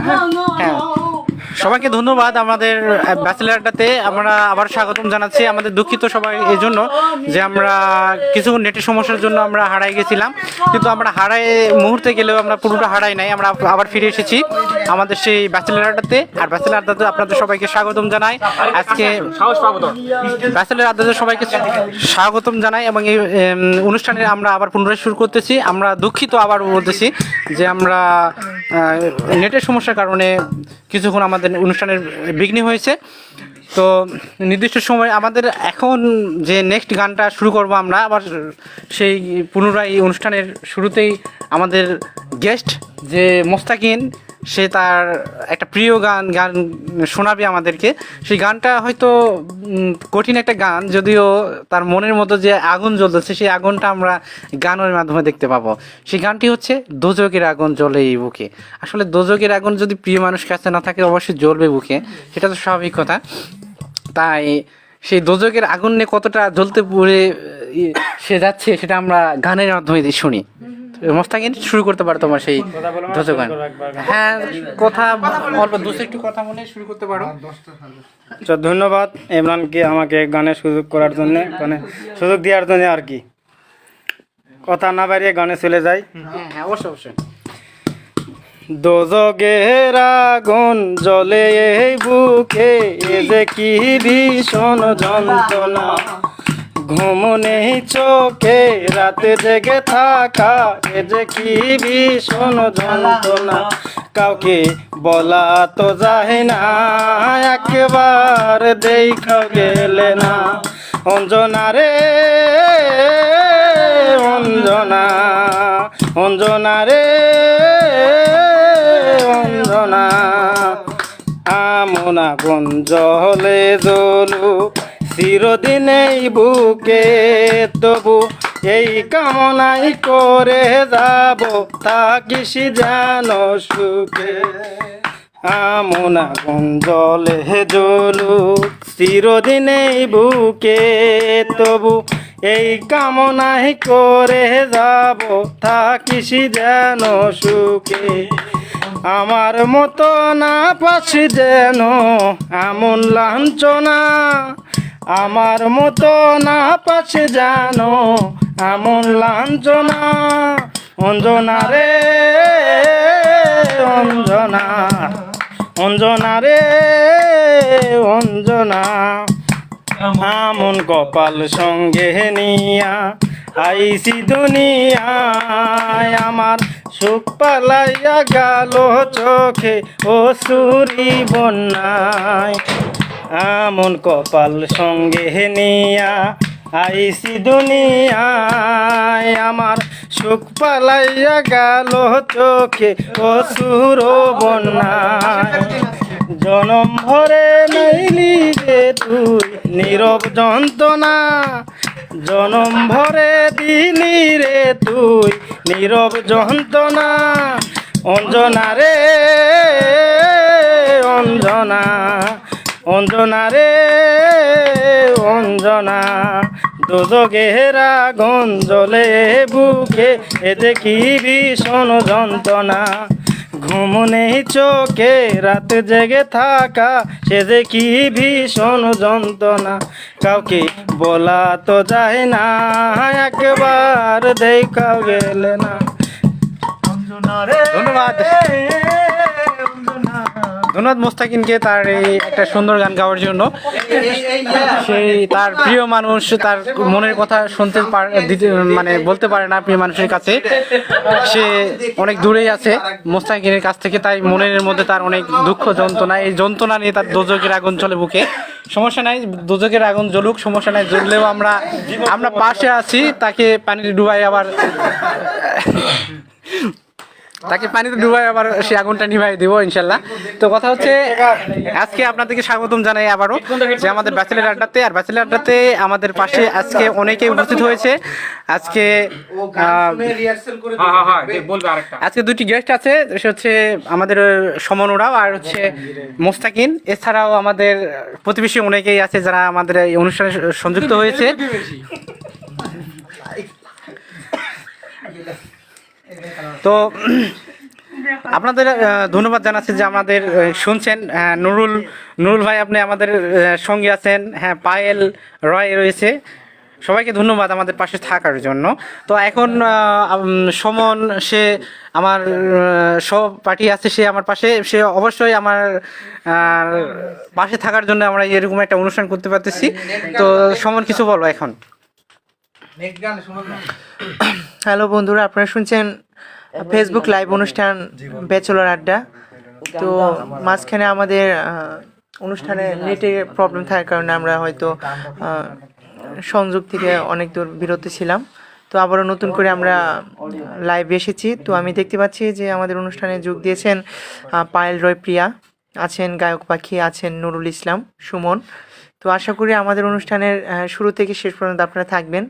হ্যাঁ সবাইকে ধন্যবাদ আমাদের ব্যাচেলারটাতে। আমরা আবার স্বাগতম জানাচ্ছি আমাদের দুঃখিত সবাই এই জন্য যে আমরা কিছু নেটের সমস্যার জন্য আমরা হারাই গেছিলাম। কিন্তু আমরা হারাই মুহূর্তে গেলেও আমরা পুরোটা হারাই নাই। আমরা আবার ফিরে এসেছি আমাদের সেই ব্যাচেলারটাতে। আর ব্যাচেলার আড্ডাতে আপনাদের সবাইকে স্বাগতম জানাই। আজকে ব্যাচেলার আড্ডাতে সবাইকে স্বাগতম জানাই এবং এই অনুষ্ঠানে আমরা আবার পুনরায় শুরু করতেছি। আমরা দুঃখিত আবার বলতেছি যে আমরা নেটের সমস্যার কারণে কিছুক্ষণ আমাদের অনুষ্ঠানের বিঘ্নি হয়েছে। তো নির্দিষ্ট সময় আমাদের এখন যে নেক্সট গানটা শুরু করব আমরা, আবার সেই পুনরায় অনুষ্ঠানের শুরুতেই আমাদের গেস্ট যে মোস্তাকিন সে তার একটা প্রিয় গান গান শোনাবে আমাদেরকে। সেই গানটা হয়তো কঠিন একটা গান, যদিও তার মনের মতো যে আগুন জ্বলতেছে, সেই আগুনটা আমরা গানের মাধ্যমে দেখতে পাবো। সেই গানটি হচ্ছে দোজকের আগুন জ্বলে এই বুকে। আসলে দোজকের আগুন যদি প্রিয় মানুষ কাছে না থাকে, অবশ্যই জ্বলবে বুকে। সেটা তো স্বাভাবিক কথা। তাই সেই দোজকের আগুন নিয়ে কতটা জ্বলতে পুড়ে সে যাচ্ছে, সেটা আমরা গানের মাধ্যমে শুনি। তো মোস্তাকিন শুরু করতে পারো তোমার সেই দোজক হ্যাঁ কথা অল্প দু একটু কথা বলে শুরু করতে পারো। আচ্ছা ধন্যবাদ ইমরানকে আমাকে গানের সুযোগ করার জন্য গানে সুযোগ দেওয়ার জন্য আর কি। কথা না বাড়িয়ে গানে চলে যাই। হ্যাঁ হ্যাঁ অবশ্যই অবশ্যই। দোজগের আগুন জলে এই বুকে এ যে কি ভীষণ যন্ত্রণা। ঘুম নেই চোখে, রাতে জেগে থাকা, এ যে কি ভীষণ যন্ত্রণা। কাউকে বলা তো যায় না, একবার দেখা গেলে না। অঞ্জনা রে, অঞ্জনা অঞ্জনা রে, অঞ্জনা। আমনা গঞ্জলে জলু চিরদিনেই বুকে, তবু এই কামনাই করে যাব, থাকিসি যেন সুখে। আমনা গঞ্জলে জলু চিরদিনেই বুকে, তবু এই কামনাই করে যাব, থাকিসি যেন সুখে। আমার মতো না পাচ্ছি যেন এমন লাঞ্ছনা আমার মতো না পাচ্ছি জানো, এমন লাঞ্ছনা, অঞ্জনা রে, অঞ্জনা অঞ্জনা রে, অঞ্জনা। আমন কপাল সঙ্গে নিয়া আইসি দুনিয়ায়, আমার সুখ পালাইয়া গেল চোখে ও সুরি বন্যায়। আমন কপাল সঙ্গে নিয়া আইসি দুনিয়ায়। আমার সুখ পালাইয়া গেল চোখে ও সুর জনম ভরে নাইলি রে তুই, নীরব যন্ত্রণা। জনম ভরে দিলি রে তুই, নীরব যন্ত্রণা। অঞ্জনা রে, অঞ্জনা। অঞ্জনা রে অঞ্জনা। দোজগেরা গঞ্জলে বুকে এ দেখি ভীষণ যন্ত্রণা। ঘুম নেই চোখে রাত জেগে থাকা সে যে কি ভীষণ যন্ত্রণা। কাউকে বলা তো যায় না একবার দেখা গেলে না। ধন্যবাদ। ধন্যবাদ মোস্তাকিনকে তার এই একটা সুন্দর গান গাওয়ার জন্য। সেই তার প্রিয় মানুষ তার মনের কথা শুনতে মানে বলতে পারে না প্রিয় মানুষের কাছে। সে অনেক দূরেই আছে মোস্তাকিনের কাছ থেকে, তাই মনের মধ্যে তার অনেক দুঃখ, যন্ত্রণা, এই যন্ত্রণা নিয়ে তার দোজকের আগুন চলে বুকে। সমস্যা নাই দোজকের আগুন জ্বলুক, সমস্যা নাই, জ্বললেও আমরা আমরা পাশে আছি, তাকে পানিতে ডুবাই আবার তাকে পানিতে ডুবাই আবার সেই আগুনটা নিভাই দিব ইনশাল্লাহ। তো কথা হচ্ছে আজকে আপনাদেরকে স্বাগতম জানাই আবারও যে আমাদের ব্যাচেলার আড্ডাতে। আর ব্যাচেলার আড্ডাতে আমাদের পাশে আজকে অনেকেই উপস্থিত হয়েছে। আজকে আজকে দুটি গেস্ট আছে সে হচ্ছে আমাদের সমন ওরাও আর হচ্ছে মোস্তাকিন। এছাড়াও আমাদের প্রতিবেশী অনেকেই আছে যারা আমাদের এই অনুষ্ঠানে সংযুক্ত হয়েছে। তো আপনাদের ধন্যবাদ জানাচ্ছি যে আমাদের শুনছেন নুরুল নুরুল ভাই আপনি আমাদের সঙ্গে আছেন হ্যাঁ পায়েল রয় রয়েছে। সবাইকে ধন্যবাদ আমাদের পাশে থাকার জন্য। তো এখন সমন সে আমার সব পার্টি আছে সে আমার পাশে। সে অবশ্যই আমার পাশে থাকার জন্য আমরা এরকম একটা অনুষ্ঠান করতে পারতেছি। তো সমন কিছু বলো এখন। হ্যালো বন্ধুরা আপনারা শুনছেন ফেসবুক লাইভ অনুষ্ঠান ব্যাচেলর আড্ডা তো মাঝখানে আমাদের অনুষ্ঠানে নেটে প্রবলেম থাকার কারণে আমরা হয়তো সংযোগ থেকে অনেক দূর বিরত ছিলাম। তো আবারও নতুন করে আমরা লাইভ এসেছি। তো আমি দেখতে পাচ্ছি যে আমাদের অনুষ্ঠানে যোগ দিয়েছেন পায়েল রয় প্রিয়া আছেন গায়ক পাখি আছেন নুরুল ইসলাম সুমন। তো আশা করি আমাদের অনুষ্ঠানের শুরু থেকে শেষ পর্যন্ত আপনারা থাকবেন।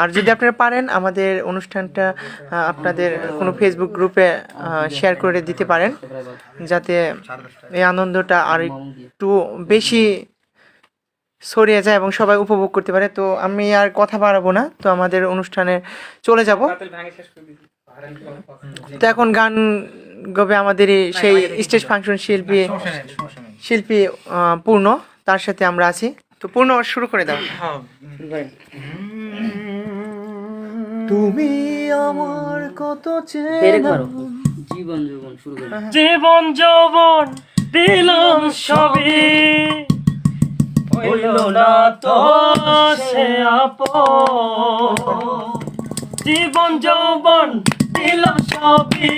আর যদি আপনারা পারেন আমাদের অনুষ্ঠানটা আপনাদের কোনো ফেসবুক গ্রুপে শেয়ার করে দিতে পারেন। যাতে এই আনন্দটা আর একটু বেশি ছড়িয়ে যায় এবং সবাই উপভোগ করতে পারে। তো আমি আর কথা বাড়াবো না। তো আমাদের অনুষ্ঠানে চলে যাব। তো এখন গান গবে আমাদের এই সেই স্টেজ ফাংশন শিল্পী শিল্পী পূর্ণ। তার সাথে আমরা আছি। তো পূর্ণ শুরু করে দাও। তুমি আমার কত জীবন জীবন শুরু করি। জীবন যৌবন দিলাম সবই। হইল না তো সে আপন। জীবন যৌবন দিলাম সবই।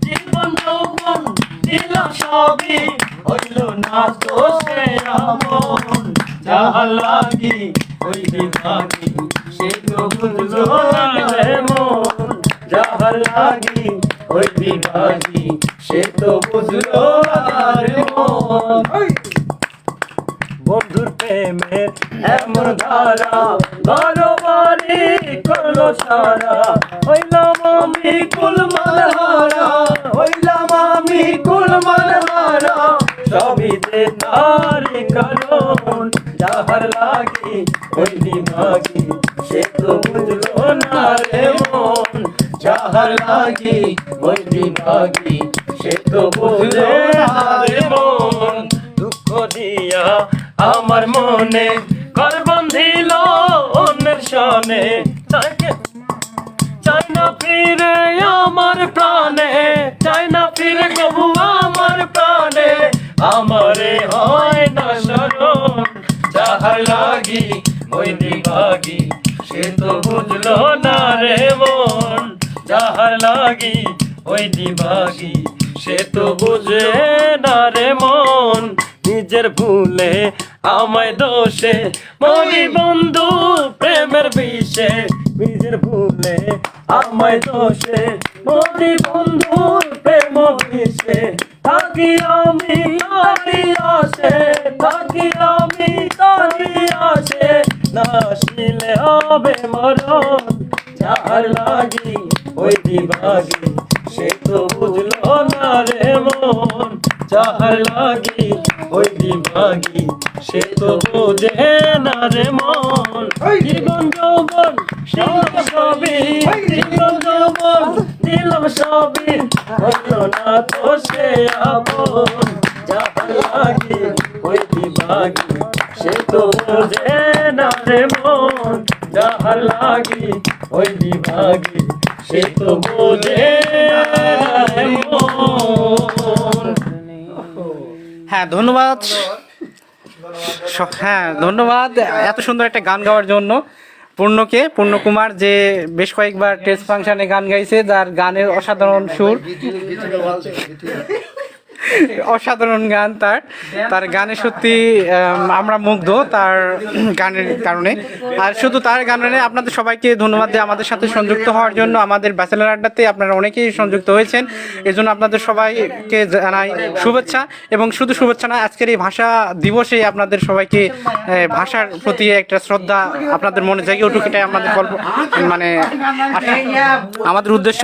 জীবন যৌবন দিলাম সবই। হইল না সে আপন যাহা লাগি ওই বিভাগী সে তো বুঝলো না মন যাহা লাগি ওই বিভাগী সে তো বুঝলো না রে মন বন্ধুর প্রেমের এমন ধারা বারোবারি করল সারা। হইলাম আমি কুলমান হারা, হইলাম আমি কুলমান হারা। সবই যে তারি কারণ যাহার লাগি ওই দিমাগি সে তো বুঝলো না রে মন। যাহার লাগি ওই দিমাগি সে তো বুঝলো না রে মন। দুঃখ দিয়া আমার মনে ঘর বন্ধিল অন্যের সনে তাকে চাই না ফিরে আমার প্রাণে, চাই না ফিরে কবু আমার প্রাণে। আমারে হয় না শরণ, যাহার লাগি ওই দিবাগি, সে তো বুঝলো না রে মন। যাহার লাগি ওই দিবাগি, সে তো বুঝে না রে মন। নিজের ভুলে আমায় দোষে মরি বন্ধু প্রেমের বিষে, নিজের ভুলে আমায় দোষে মরি বন্ধুর প্রেম বিষে থাকি আমি আসে থাকি আমি আসে। নাসিলে হবে মরণ যার লাগি ওই দিবাগি সে তো বুঝলো না রে মন। লাগি ওই দিবাগি সে তো বোঝে না রে মন। জীবন যৌবন দিলাম সবই জীবন যৌবন সবই হলো না তো সে আপন। দিবাগি সে তো বোঝে হ্যাঁ ধন্যবাদ। হ্যাঁ ধন্যবাদ। এত সুন্দর একটা গান গাওয়ার জন্য পূর্ণকে, পূর্ণকুমার যে বেশ কয়েকবার টেস্ট ফাংশনে গান গাইছে, যার গানের অসাধারণ সুর। অসাধারণ গান তার। তার গানে সত্যি আমরা মুগ্ধ তার গানের কারণে। আর শুধু তার গানে আপনাদের সবাইকে ধন্যবাদ দিয়ে আমাদের সাথে সংযুক্ত হওয়ার জন্য। আমাদের ব্যাচেলার আড্ডাতে আপনারা অনেকেই সংযুক্ত হয়েছেন। এই জন্য আপনাদের সবাইকে জানাই শুভেচ্ছা। এবং শুধু শুভেচ্ছা না আজকের এই ভাষা দিবসে আপনাদের সবাইকে ভাষার প্রতি একটা শ্রদ্ধা আপনাদের মনে জাগে উঠুক, এটাই আমাদের গল্প মানে আমাদের উদ্দেশ্য।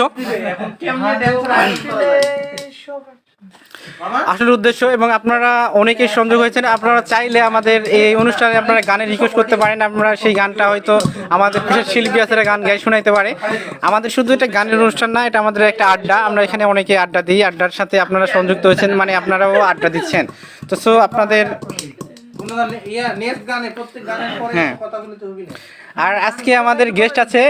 আসল উদ্দেশ্য এবং আপনারা অনেকেই সংযোগ হয়েছেন আপনারা চাইলে আমাদের এই অনুষ্ঠানে আপনারা গানের রিকোয়েস্ট করতে পারেন আপনারা সেই গানটা হয়তো আমাদের বিশেষ শিল্পী আছে গান গাই শোনাইতে পারে। আমাদের শুধু এটা গানের অনুষ্ঠান না এটা আমাদের একটা আড্ডা আমরা এখানে অনেকে আড্ডা দিই আড্ডার সাথে আপনারা সংযুক্ত হয়েছেন মানে আপনারাও আড্ডা দিচ্ছেন। তো সো আপনাদের হ্যাঁ। আর আজকে আমাদের গেস্ট আছে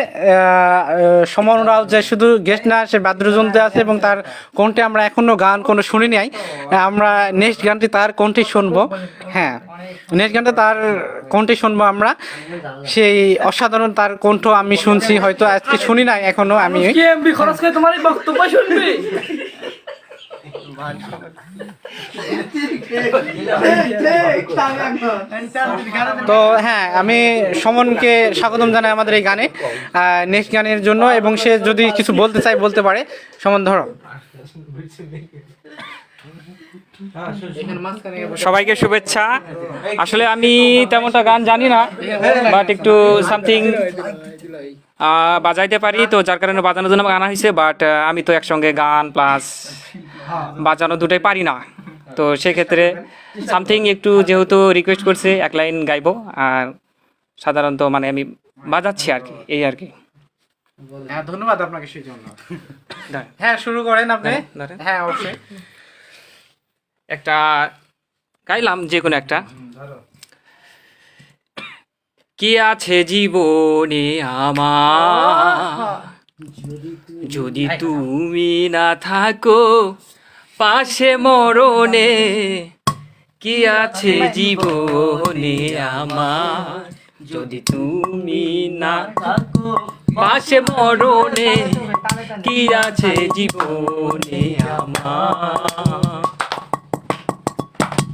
সমন রাও যে শুধু গেস্ট না, সে বাদ্যযন্ত্রে আছে এবং তার কণ্ঠে আমরা এখনও গান কোনো শুনি নাই। আমরা নেক্সট গানটি তার কণ্ঠে শুনব। হ্যাঁ নেক্সট গানটা তার কণ্ঠে শুনব আমরা। সেই অসাধারণ তার কণ্ঠ আমি শুনছি, হয়তো আজকে শুনি নাই, এখনও আমি। তোমার বক্তব্য শুনবি? তো হ্যাঁ আমি সমনকে স্বাগতম জানাই আমাদের এই গানে নেক্সট গানের জন্য, এবং সে যদি কিছু বলতে চায়, বলতে পারে। সমন, ধরো। সবাইকে শুভেচ্ছা। আসলে আমি তেমনটা গান জানি না বাট একটু সামথিং বাজাইতে পারি তো যার কারণে বাজানোর জন্য আনা হয়েছে বাট আমি তো একসঙ্গে গান প্লাস বাজানো দুটাই পারি না। তো সেক্ষেত্রে সামথিং একটু যেহেতু রিকোয়েস্ট করছে এক লাইন গাইবো আর সাধারণত মানে আমি বাজাচ্ছি আর কি এই আর কি। হ্যাঁ ধন্যবাদ আপনাকে সেই জন্য। হ্যাঁ শুরু করেন আপনি। হ্যাঁ, হ্যাঁ অবশ্যই। একটা গাইলাম যে কোনো একটা। কি আছে জীবনে আমার? যদি তুমি না থাকো, পাশে মরণে কি আছে জীবনে আমার? যদি তুমি না থাকো, পাশে মরণে কি আছে জীবনে আমার?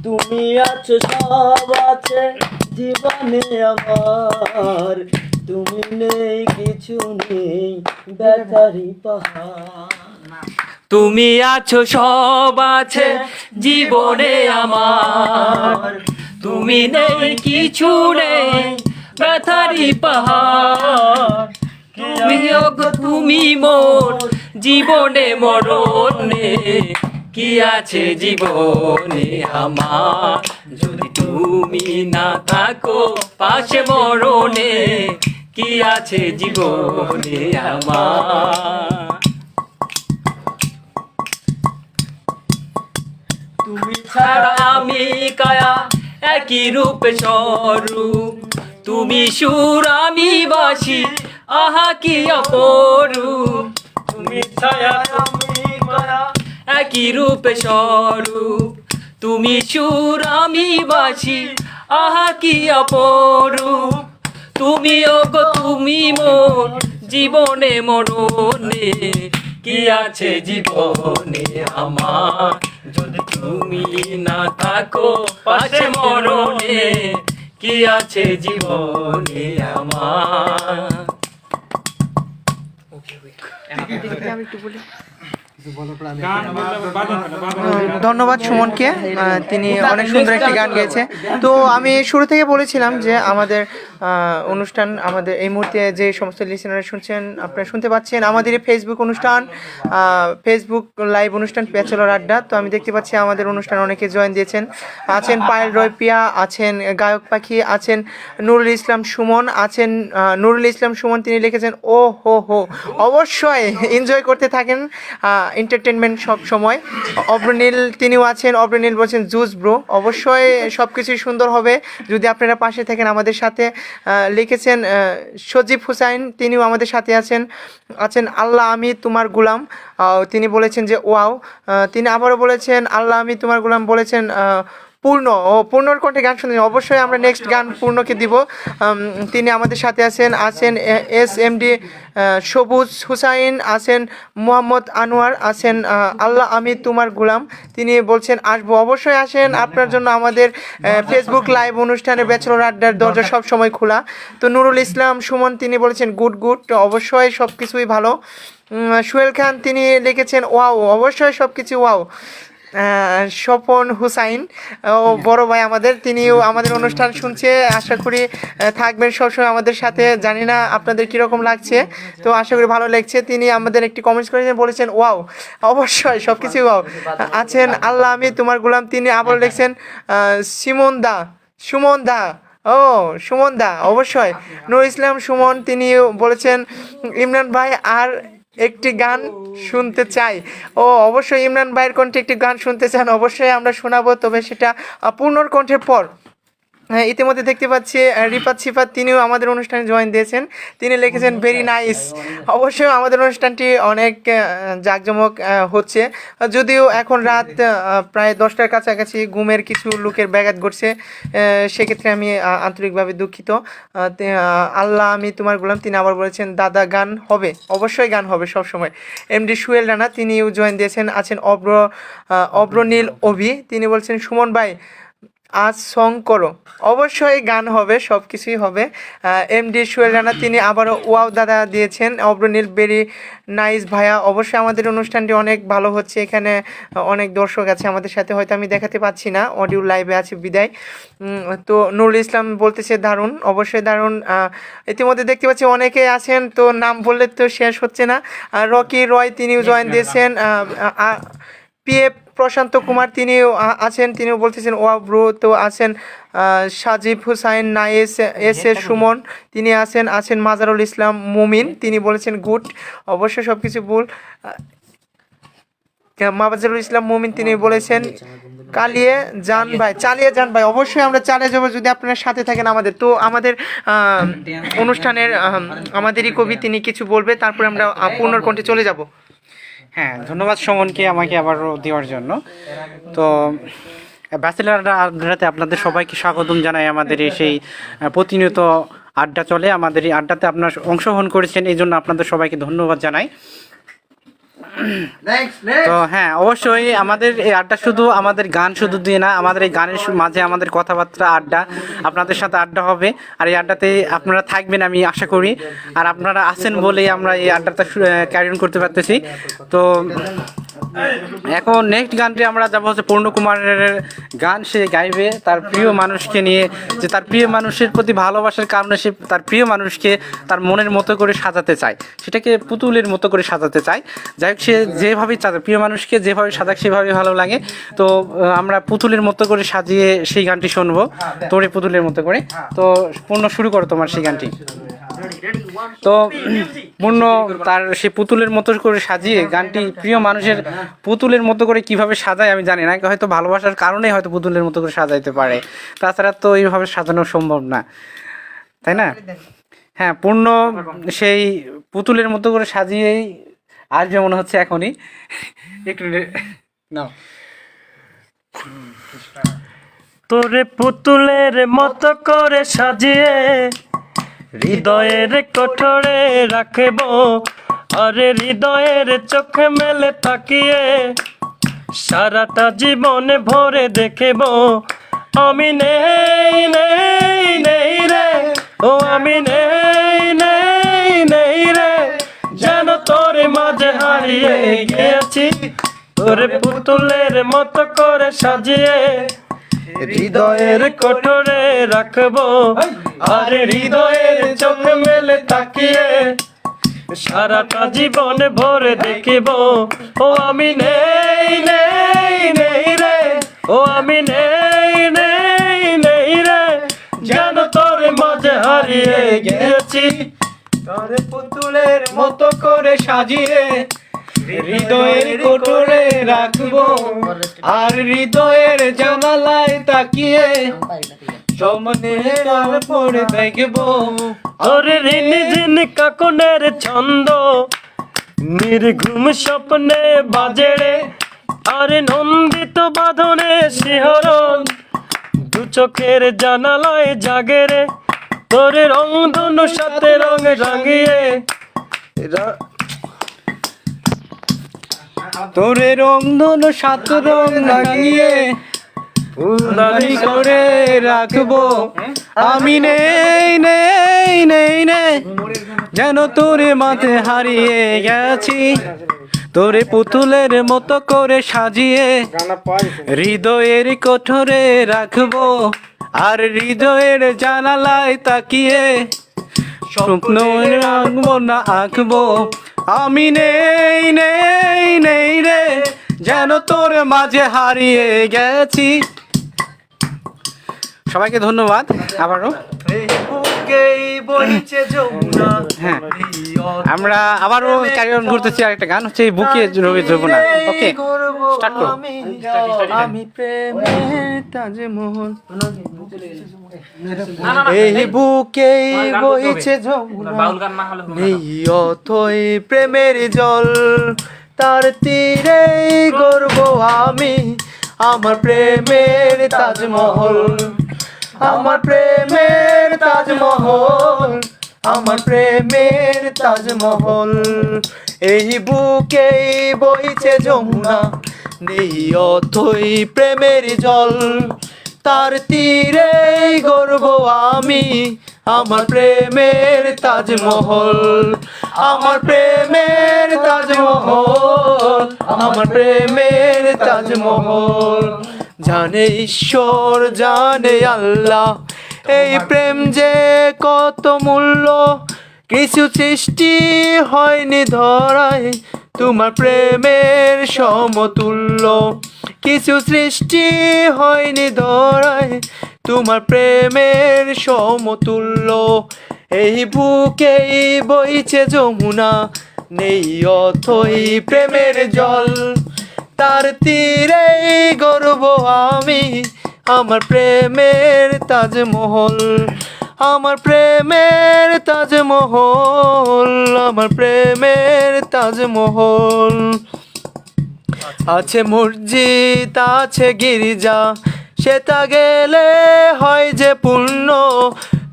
তুমি আছো, সব আছে। জীবনে আমার তুমি নেই, কিছু নেই ব্যথারি তুমি আছো, সব আছে জীবনে আমার। তুমি নেই, কিছু নেই ব্যথারি পাহাড়। তুমি তুমি মোর, জীবনে মরণে। কি আছে জীবনে আমার? যদি তুমি না থাকো পাশে মরণে, কি আছে জীবনে আমার? তুমি ছাড়া আমি কায়া, একই রূপে স্বরূপ। তুমি সুর আমি বাসি, আহা কি অপরূপ। তুমি ছায়া তুমি করা একই রূপে স্বরূপ। তুমি সুর আমি বাসি আহা কি অপরূপ। তুমি ওগো তুমি মোর জীবনে মরণে কি আছে জীবনে আমার? যদি তুমি না থাকো পাশে মরণে কি আছে জীবনে আমার? আমি একটু বলি। ধন্যবাদ সুমনকে। তিনি অনেক সুন্দর একটি গান গেয়েছে। তো আমি শুরু থেকে বলেছিলাম যে আমাদের অনুষ্ঠান আমাদের এই মুহূর্তে যে সমস্ত লিসেনার শুনছেন আপনারা শুনতে পাচ্ছেন আমাদের এই ফেসবুক অনুষ্ঠান ফেসবুক লাইভ অনুষ্ঠান পেচলর আড্ডা তো আমি দেখতে পাচ্ছি আমাদের অনুষ্ঠান অনেকে জয়েন দিয়েছেন। আছেন পায়েল রয় পিয়া আছেন গায়ক পাখি আছেন নুরুল ইসলাম সুমন আছেন নুরুল ইসলাম সুমন তিনি লিখেছেন ও হো হো। অবশ্যই এনজয় করতে থাকেন। এন্টারটেনমেন্ট সব সময়। অব্রনীল তিনিও আছেন অব্রনীল বলছেন, জুস ব্রো, অবশ্যই সব কিছুই সুন্দর হবে। যদি আপনারা পাশে থাকেন আমাদের সাথে লিখেছেন সজীব হুসাইন, তিনিও আমাদের সাথে আছেন আছেন আল্লাহ আমি তোমার গুলাম। তিনি বলেছেন যে, ওয়াও। তিনি আবারও বলেছেন, আল্লাহ আমি তোমার গুলাম। বলেছেন পূর্ণ, ও পূর্ণর কণ্ঠে গান শুনছেন অবশ্যই আমরা নেক্সট গান পূর্ণকে দিব। তিনি আমাদের সাথে আছেন আছেন এস এম ডি সবুজ হুসাইন, আছেন মোহাম্মদ আনোয়ার, আছেন আল্লাহ আমি তোমার গুলাম। তিনি বলছেন, আসব। অবশ্যই আসেন, আপনার জন্য আমাদের ফেসবুক লাইভ অনুষ্ঠানে ব্যাচেলর আড্ডার দরজা সব সময় খোলা। তো নুরুল ইসলাম, সুমন, তিনি বলেছেন, গুড গুড। অবশ্যই সব কিছুই ভালো সোহেল খান, তিনি লিখেছেন, ওয়াও। অবশ্যই সব কিছু ওয়াও। স্বপন হুসাইন। ও বড় ভাই আমাদের, তিনিও আমাদের অনুষ্ঠান শুনছে। আশা করি থাকবেন সবসময় আমাদের সাথে। জানি না আপনাদের কীরকম লাগছে, তো আশা করি ভালো লাগছে। তিনি আমাদের একটি কমেন্টস করেছেন, বলেছেন, ওয়াও, অবশ্যই সব কিছু ওয়াও। আছেন আল্লাহ আমি তোমার গোলাম, তিনি আবার লিখছেন সিমন দা সুমন দা ও সুমন দা অবশ্যই। নুর ইসলাম, সুমন তিনি বলেছেন, ইমরান ভাই, আর একটি গান শুনতে চাই। ও, অবশ্যই ইমরান ভাইয়ের কণ্ঠে একটি গান শুনতে চান। অবশ্যই আমরা শোনাবো, তবে সেটা পূর্ণর কণ্ঠের পর। ইতিমধ্যে দেখতে পাচ্ছি রিপাত সিফাত তিনিও আমাদের অনুষ্ঠানে জয়েন দিয়েছেন। তিনি লিখেছেন ভেরি নাইস অবশ্যই আমাদের অনুষ্ঠানটি অনেক জাঁকজমক হচ্ছে। যদিও এখন রাত প্রায় দশটার কাছাকাছি ঘুমের কিছু লোকের ব্যাঘাত ঘটছে সেক্ষেত্রে আমি আন্তরিকভাবে দুঃখিত। আল্লাহ, আমি তোমার গোলাম। তিনি আবার বলেছেন, দাদা, গান হবে। অবশ্যই গান হবে সবসময়। এমডি সুয়েল রানা, তিনিও জয়েন দিয়েছেন, আছেন অব্র অব্রনীল অভি। তিনি বলছেন, সুমন ভাই আজ সং করো। অবশ্যই গান হবে সব কিছুই হবে এম ডি সুয়েল রানা তিনি আবারও ওয়াও দাদা দিয়েছেন। অব্রনীল বেরি নাইস ভাইয়া অবশ্যই আমাদের অনুষ্ঠানটি অনেক ভালো হচ্ছে। এখানে অনেক দর্শক আছে আমাদের সাথে হয়তো আমি দেখাতে পাচ্ছি না। অডিও লাইভে আছে বিদায়। তো নুরুল ইসলাম বলতেছে দারুণ অবশ্যই দারুণ। ইতিমধ্যে দেখতে পাচ্ছি অনেকে আছেন তো নাম বললে তো শেষ হচ্ছে না। রকি রয় তিনিও জয়েন দিয়েছেন। পিএফ প্রশান্ত কুমার তিনিও আ- আছেন তিনিও বলতেছেন ওয়া ব্রো তো আছেন Sajib Hussain nice S S Sumon তিনি আছেন আছেন মাজারুল ইসলাম মুমিন তিনি বলেছেন গুড অবশ্যই সব কিছু ভুল। আহ, মাজারুল ইসলাম মুমিন তিনি বলেছেন কালিয়ে যান ভাই চালিয়ে যান ভাই অবশ্যই আমরা চালিয়ে যাব যদি আপনারা সাথে থাকেন আমাদের। তো আমাদের অনুষ্ঠানের আমাদেরই কবি তিনি কিছু বলবে তারপরে আমরা পূর্ণর চলে যাব। হ্যাঁ ধন্যবাদ সুমনকে আমাকে আবারও দেওয়ার জন্য। তো ব্যাচেলার আড্ডাতে আপনাদের সবাইকে স্বাগতম জানাই আমাদের এই সেই প্রতিনিয়ত আড্ডা চলে। আমাদের এই আড্ডাতে আপনার অংশগ্রহণ করেছেন, এই জন্য আপনাদের সবাইকে ধন্যবাদ জানাই। তো হ্যাঁ অবশ্যই আমাদের এই আড্ডা শুধু আমাদের গান শুধু দিয়ে না, আমাদের এই গানের মাঝে আমাদের কথাবার্তা, আড্ডা, আপনাদের সাথে আড্ডা হবে। আর এই আড্ডাতে আপনারা থাকবেন আমি আশা করি। আর আপনারা আছেন বলেই আমরা এই আড্ডাটা ক্যারি অন করতে পারতেছি। তো এখন নেক্সট গানটি আমরা যাব হচ্ছে পূর্ণ কুমারের গান, সে গাইবে তার প্রিয় মানুষকে নিয়ে, যে তার প্রিয় মানুষের প্রতি ভালোবাসার কারণে সে তার প্রিয় মানুষকে তার মনের মতো করে সাজাতে চায়। সেটাকে পুতুলের মতো করে সাজাতে চায়। যাই হোক, সে যেভাবে সাজা, প্রিয় মানুষকে যেভাবে সাজাক সেভাবে ভালো লাগে। তো আমরা পুতুলের মতো করে সাজিয়ে সেই গানটি শুনব। তোরে পুতুলের মতো করে। তো, পূর্ণ শুরু করো তোমার সেই গানটি। তো, পূর্ণ তার সে পুতুলের মতো করে সাজিয়ে গানটি প্রিয় মানুষের পুতুলের মতো করে কীভাবে সাজায় আমি জানি না হয়তো ভালোবাসার কারণেই হয়তো পুতুলের মতো করে সাজাইতে পারে। তাছাড়া তো এইভাবে সাজানো সম্ভব না তাই না? হ্যাঁ পূর্ণ সেই পুতুলের মতো করে সাজিয়েই আসবে মনে হচ্ছে এখনই। একটু না তোরে পুতুলের মতো করে সাজিয়ে হৃদয়ের কঠোরে রাখব। আরে হৃদয়ের চোখে মেলে তাকিয়ে সারাটা জীবনে ভরে দেখব। আমি নেই নেই নেই রে। ও, আমি নেই নেই নেই রে। যেন তোর মাঝে হারিয়ে গিয়েছি। তোরে পুতুলের মতো করে সাজিয়ে হৃদয়ের কঠোরে রাখব। আর হৃদয়ের চোখ মেলে তাকিয়ে সারাটা জীবন ভরে দেখিব। ও আমি নেই নেই নেই রে। ও আমি নেই নেই নেই রে। যেন তোর মাঝে হারিয়ে গেছি তোরে পুতুলের মতো করে সাজিয়ে হৃদয়ের কোটরে রাখব। আর হৃদয়ের জানালায় তাকিয়ে সামনে পড়ে দেখব। কাকনের ছন্দ, নির্ঘুম স্বপ্নে বাজে রে আরে নন্দিত বাঁধনে শিহরণ, দু চোখের জানালায় জাগে রে। তোর রং ধনু সাথে রং রাঙিয়ে। রা- তোরে রংধনু সাত রং লাগিয়ে ফুলদানি করে রাখব। আমি নেই নেই নেই নেই। যেন তোরে মাঝে হারিয়ে গেছি। তোরে পুতুলের মতো করে সাজিয়ে হৃদয়ের কঠোরে রাখব। আর হৃদয়ের জানালায় তাকিয়ে স্বপ্ন রাখব না, আঁকবো। আমি নেই নেই নেই রে, যেন তোর মাঝে হারিয়ে গেছি। সবাইকে ধন্যবাদ আবারও। হ্যাঁ আমরা আবারও ক্যারিয়ন করতেছি আরেকটা গান হচ্ছে এই বুকে রবি যমুনা ওকে স্টার্ট করো। আমি প্রেমের তাজমহল। এই বুকে বইছে অথই প্রেমের জল তার তীরে গর্ব আমি। আমার প্রেমের তাজমহল। আমার প্রেমের তাজমহল, আমার প্রেমের তাজমহল। এই বুকে বইছে যমুনা, নেই অথই প্রেমের জল। তার তীরে গর্ব আমি, আমার প্রেমের তাজমহল। আমার প্রেমের তাজমহল, আমার প্রেমের তাজমহল। জানে ঈশ্বর, জানে আল্লাহ। এই প্রেম যে কত মূল্য, কিছু সৃষ্টি হয়নি ধরায়। তোমার প্রেমের সমতুল্য, কিছু সৃষ্টি হয়নি ধরায়। তোমার প্রেমের সমতুল্য, এই বুকেই বইছে যমুনা, নেই অথই প্রেমের জল। তার তীরে গর্ব আমি। আমার প্রেমের তাজমহল, আমার প্রেমের তাজমহল, আমার প্রেমের তাজমহল। আছে মসজিদ, আছে গির্জা, সেটা গেলে হয় যে পূর্ণ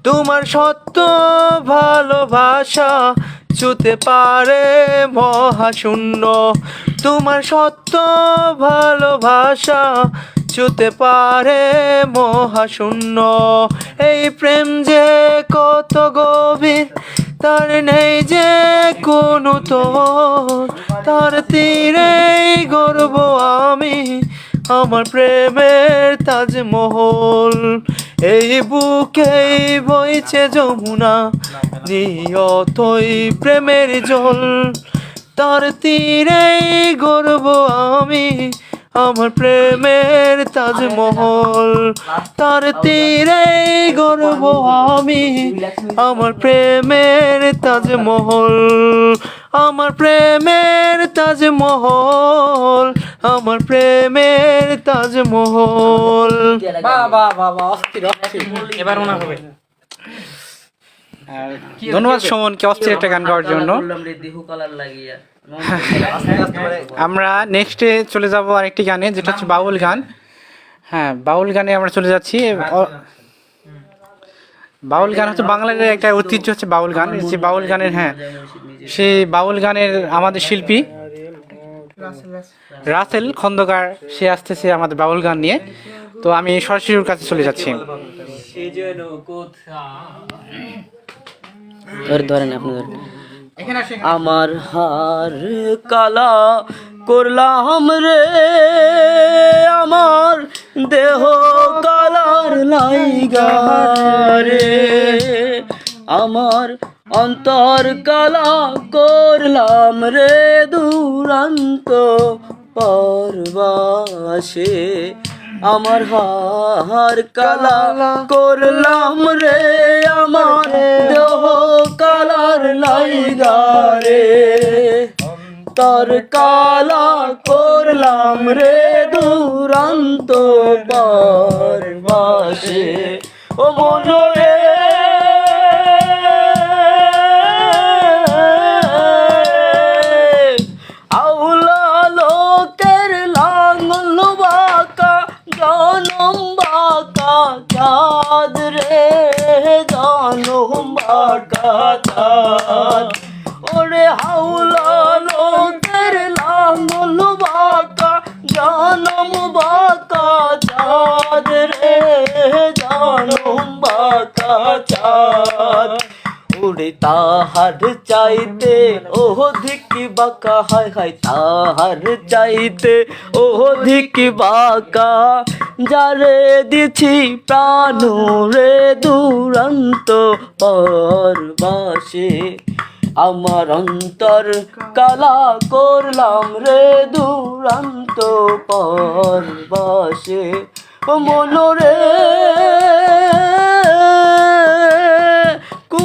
তোমার সত্য ভালোবাসা ছুতে পারে মহাশূন্য। তোমার সত্য ভালোবাসা ছুতে পারে মহাশূন্য। এই প্রেম যে কত গভীর, তার নেই যে কোনো তোর। তার তীরেই গর্ব আমি, আমার প্রেমের তাজমহল। এই বুকেই বইছে যমুনা, নিয়তই প্রেমের জল। তার তীরেই গর্ব আমি, আমার প্রেমের তাজমহল। তার তীরেই গর্ব আমি, আমার প্রেমের তাজমহল। আমার প্রেমের তাজমহল। আমার প্রেমের তাজমহল। এবার মনে হবে। ধন্যবাদ সুমনকে অস্থির একটা গান গাওয়ার জন্য। আমরা নেক্সটে চলে যাব আরেকটি গানে যেটা হচ্ছে বাউল গান। হ্যাঁ বাউল গানে আমরা চলে যাচ্ছি। বাউল গান হচ্ছে বাংলার একটা ঐতিহ্য হচ্ছে বাউল গান। যে বাউল গানের হ্যাঁ সেই বাউল গানের আমাদের শিল্পী রাসেল খন্দকার সে আসতেছে আমাদের বাউল গান নিয়ে। তো আমি সরাসরি ওর কাছে চলে যাচ্ছি। ধরেন আমার হার কালা করলাম রে আমার দেহ কালার লাইগা রে আমার অন্তর কালা করলাম রে দুরান্ত পরবাসে। আমার হার কালা করলাম রে আমার দেহ কালার লাইগা রে তোর কালা করলাম রে দুরান্ত পরবাসে। ও মনে তাহার চাইতে অধিক বাঁকা, হায় হায় তাহার চাইতে অধিক বাঁকা। যারে দিছি প্রাণ রে দুরন্ত পরবাসে আমার অন্তর কালা করলাম রে দুরন্ত পরবাসে মনরে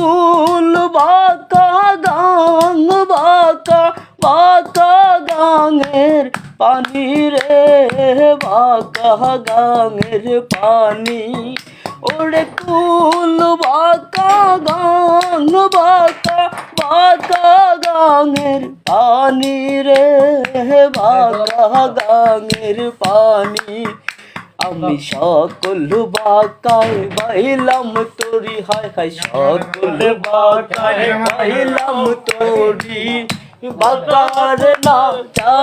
কুল বাঁকা গাং, বাঁকা বাঁকা গাঙের পানি রে, বাঁকা গাঙের পানি। ওরে কুল বাঁকা গাং, বাঁকা বাঁকা গাঙের পানি রে, বাঁকা গাঙের পানি। আমি সকল বাকায় বাইলাম তোরি হায় হায় সকল বাকায় বাইলাম তোরি। বাকার না